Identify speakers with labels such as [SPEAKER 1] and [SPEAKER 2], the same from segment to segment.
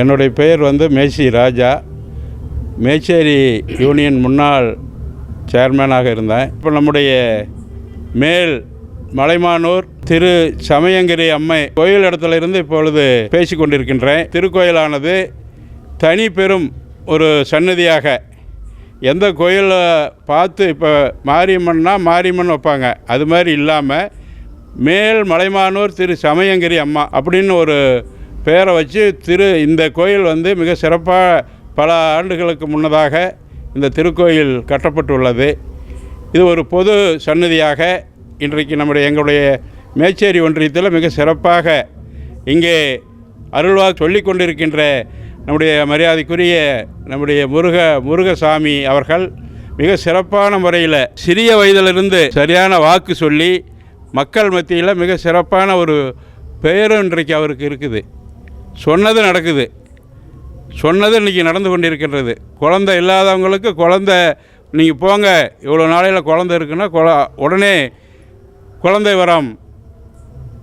[SPEAKER 1] என்னுடைய பெயர் வந்து மேசி ராஜா. மேச்சேரி யூனியன் முன்னாள் சேர்மேனாக இருந்தேன். இப்போ நம்முடைய மேல் மலைமானூர் திரு சமயங்கிரி அம்மை கோயில் இடத்துல இருந்து இப்பொழுது பேசி கொண்டிருக்கின்றேன். திருக்கோயிலானது தனி பெரும் ஒரு சன்னதியாக எந்த கோயிலை பார்த்து இப்போ மாரியம்மன்னா மாரியம்மன் வைப்பாங்க. அது மாதிரி இல்லாமல் மேல் மலைமானூர் திரு சமயங்கிரி அம்மா அப்படின்னு ஒரு பேரை வச்சு திரு இந்த கோயில் வந்து மிக சிறப்பாக பல ஆண்டுகளுக்கு முன்னதாக இந்த திருக்கோயில் கட்டப்பட்டுள்ளது. இது ஒரு பொது சன்னதியாக இன்றைக்கு நம்முடைய எங்களுடைய மேச்சேரி ஒன்றியத்தில் மிக சிறப்பாக இங்கே அருள்வாக்கு சொல்லிக் கொண்டிருக்கின்ற நம்முடைய மரியாதைக்குரிய நம்முடைய முருக முருகசாமி அவர்கள் மிக சிறப்பான முறையில் சிறிய வயதிலிருந்து சரியான வாக்கு சொல்லி மக்கள் மத்தியில் மிக சிறப்பான ஒரு பெயரும் இன்றைக்கு அவருக்கு இருக்குது. சொன்னது நடக்குது. சொன்னது இன்றைக்கி நடந்து கொண்டிருக்கின்றது. குழந்தை இல்லாதவங்களுக்கு குழந்தை நீங்கள் போங்க இவ்வளோ நாளையில் குழந்தை இருக்குன்னா குழ உடனே குழந்தை வரம்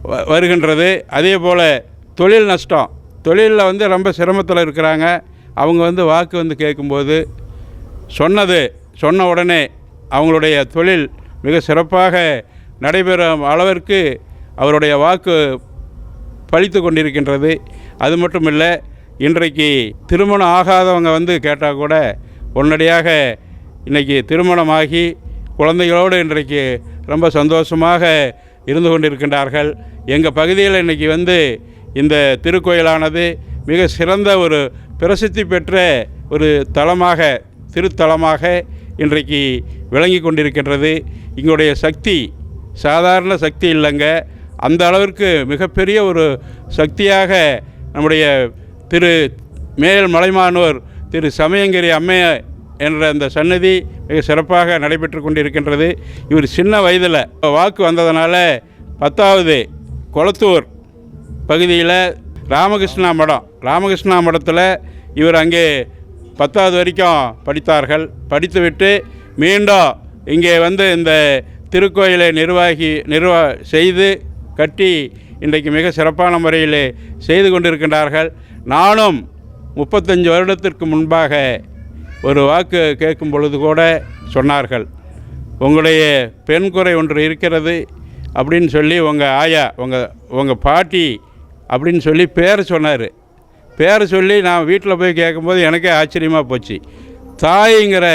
[SPEAKER 1] வ- வருகின்றது. அதே போல் தொழில் நஷ்டம். தொழிலில் வந்து ரொம்ப சிரமத்தில் இருக்கிறாங்க. அவங்க வந்து வாக்கு வந்து கேட்கும்போது சொன்னது சொன்ன உடனே அவங்களுடைய தொழில் மிக சிறப்பாக நடைபெறும் அளவிற்கு அவருடைய வாக்கு பழித்து கொண்டிருக்கின்றது. அது மட்டும் இல்லை இன்றைக்கு திருமணம் ஆகாதவங்க வந்து கேட்டால் கூட உடனடியாக இன்றைக்கி திருமணமாகி குழந்தைகளோடு இன்றைக்கு ரொம்ப சந்தோஷமாக இருந்து கொண்டிருக்கின்றார்கள். எங்கள் பகுதியில் இன்றைக்கி வந்து இந்த திருக்கோயிலானது மிக சிறந்த ஒரு பிரசித்தி பெற்ற ஒரு தலமாக திருத்தலமாக இன்றைக்கு விளங்கி கொண்டிருக்கின்றது. இங்களுடைய சக்தி சாதாரண சக்தி இல்லைங்க. அந்த அளவிற்கு மிகப்பெரிய ஒரு சக்தியாக நம்முடைய திரு மேல் மலைமானூர் திரு சமயங்கிரி அம்மைய என்ற அந்த சன்னதி மிக சிறப்பாக நடைபெற்று கொண்டிருக்கின்றது. இவர் சின்ன வயதில் வாக்கு வந்ததுனால பத்தாவது கொளத்தூர் பகுதியில் ராமகிருஷ்ணா மடம் ராமகிருஷ்ணா மடத்தில் இவர் அங்கே பத்தாவது வரைக்கும் படித்தார்கள். படித்துவிட்டு மீண்டும் இங்கே வந்து இந்த திருக்கோயிலை நிர்வாகி நிர்வா செய்து கட்டி இன்றைக்கு மிக சிறப்பான முறையில் செய்து கொண்டிருக்கின்றார்கள். நானும் முப்பத்தஞ்சு வருடத்திற்கு முன்பாக ஒரு வாக்கு கேட்கும் பொழுது கூட சொன்னார்கள். உங்களுடைய பெண் குறை ஒன்று இருக்கிறது அப்படின்னு சொல்லி உங்கள் ஆயா உங்கள் உங்கள் பாட்டி அப்படின்னு சொல்லி பேர் சொன்னார். பேரை சொல்லி நான் வீட்டில் போய் கேட்கும்போது எனக்கே ஆச்சரியமாக போச்சு. தாய்ங்கிற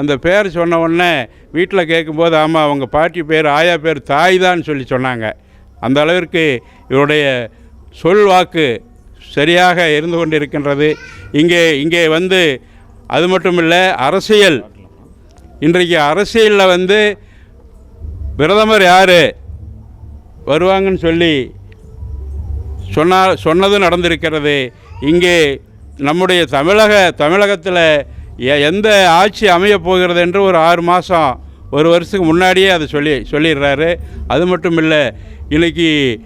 [SPEAKER 1] அந்த பேர் சொன்ன உடனே வீட்டில் கேட்கும்போது ஆமாம் அவங்க பாட்டி பேர் ஆயா பேர் தாய் தான் சொல்லி சொன்னாங்க. அந்த அளவிற்கு இவருடைய சொல் வாக்கு சரியாக இருந்து கொண்டிருக்கின்றது. இங்கே இங்கே வந்து அது மட்டும் இல்லை அரசியல். இன்றைக்கு அரசியலில் வந்து பிரதமர் யார்? வருவாங்கன்னு சொல்லி சொன்னால் சொன்னதும் நடந்திருக்கிறது. இங்கே நம்முடைய தமிழக தமிழகத்தில் எ- எந்த ஆட்சி அமையப் போகிறது என்று ஒரு ஆறு மாதம் ஒரு வருஷத்துக்கு முன்னாடியே அதை சொல்லி சொல்லிடுறாரு. அது மட்டும் இல்லை இன்றைக்கி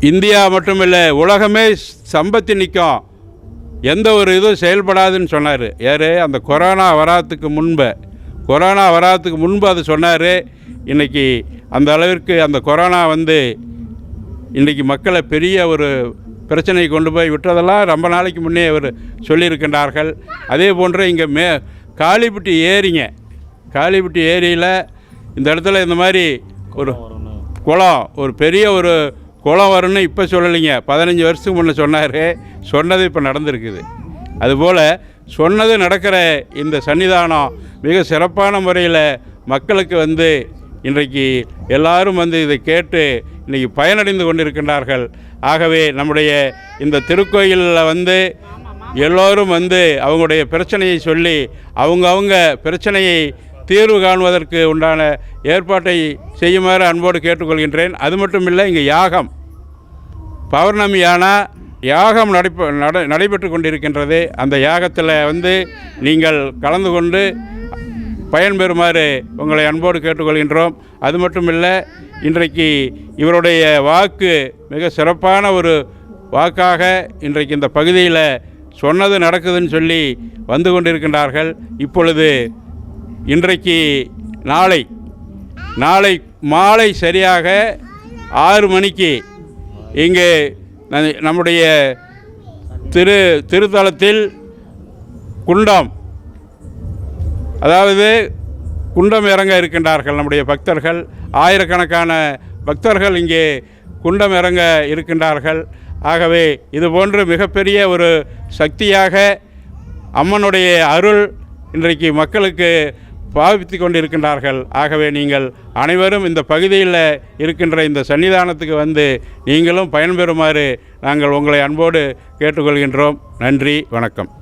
[SPEAKER 1] இந்தியா மட்டும் இல்லை உலகமே சம்பத்தி நிற்கும் எந்த ஒரு இதுவும் செயல்படாதுன்னு சொன்னார். யார்? அந்த கொரோனா வராத்துக்கு முன்பு. கொரோனா வராதுக்கு முன்பு அது சொன்னார். இன்றைக்கி அந்த அளவிற்கு அந்த கொரோனா வந்து இன்றைக்கி மக்களை பெரிய ஒரு பிரச்சனையை கொண்டு போய் விட்டதெல்லாம் ரொம்ப நாளைக்கு முன்னே அவர் சொல்லியிருக்கின்றார்கள். அதே போன்று இங்கே மே காளிப்பட்டி ஏரிங்க. காளிப்பட்டி ஏரியில் இந்த இடத்துல இந்த மாதிரி ஒரு குளம் ஒரு பெரிய ஒரு குளம் வரும்னு இப்போ சொல்லலைங்க. பதினஞ்சு வருஷத்துக்கு முன்னே சொன்னார். சொன்னது இப்போ நடந்திருக்குது. அதுபோல் சொன்னது நடக்கிற இந்த சன்னிதானம் மிக சிறப்பான முறையில் மக்களுக்கு வந்து இன்றைக்கு எல்லாரும் வந்து இதை கேட்டு இன்றைக்கி பயனடைந்து கொண்டிருக்கின்றார்கள். ஆகவே நம்முடைய இந்த திருக்கோயிலில் வந்து எல்லோரும் வந்து அவங்களுடைய பிரச்சனையை சொல்லி அவங்கவுங்க பிரச்சனையை தீர்வு காணுவதற்கு உண்டான ஏற்பாட்டை செய்யுமாறு அன்போடு கேட்டுக்கொள்கின்றேன். அது மட்டும் இல்லை இங்கே யாகம். பௌர்ணமி யாகம் நடைபெ நட நடைபெற்று கொண்டிருக்கின்றது. அந்த யாகத்தில் வந்து நீங்கள் கலந்து கொண்டு பயன்பெறுமாறு உங்களை அன்போடு கேட்டுக்கொள்கின்றோம். அது மட்டும் இல்லை இன்றைக்கு இவருடைய வாக்கு மிக சிறப்பான ஒரு வாக்காக இன்றைக்கு இந்த பகுதியில் சொன்னது நடக்குதுன்னு சொல்லி வந்து கொண்டிருக்கின்றார்கள். இப்பொழுது இன்றைக்கு நாளை நாளை மாலை சரியாக ஆறு மணிக்கு இங்கே ந- நம்முடைய திரு திருத்தலத்தில் குண்டம் அதாவது குண்டம் இறங்க இருக்கின்றார்கள் நம்முடைய பக்தர்கள். ஆயிரக்கணக்கான பக்தர்கள் இங்கே குண்டம் இறங்க இருக்கின்றார்கள். ஆகவே இது போன்று மிகப்பெரிய ஒரு சக்தியாக அம்மனுடைய அருள் இன்றைக்கு மக்களுக்கு பாவித்து கொண்டிருக்கின்றார்கள் ஆகவே நீங்கள் அனைவரும் இந்த பகுதியில் இருக்கின்ற இந்த சன்னிதானத்துக்கு வந்து நீங்களும் பயன்பெறுமாறு நாங்கள் உங்களை அன்போடு கேட்டுக்கொள்கின்றோம். நன்றி வணக்கம்.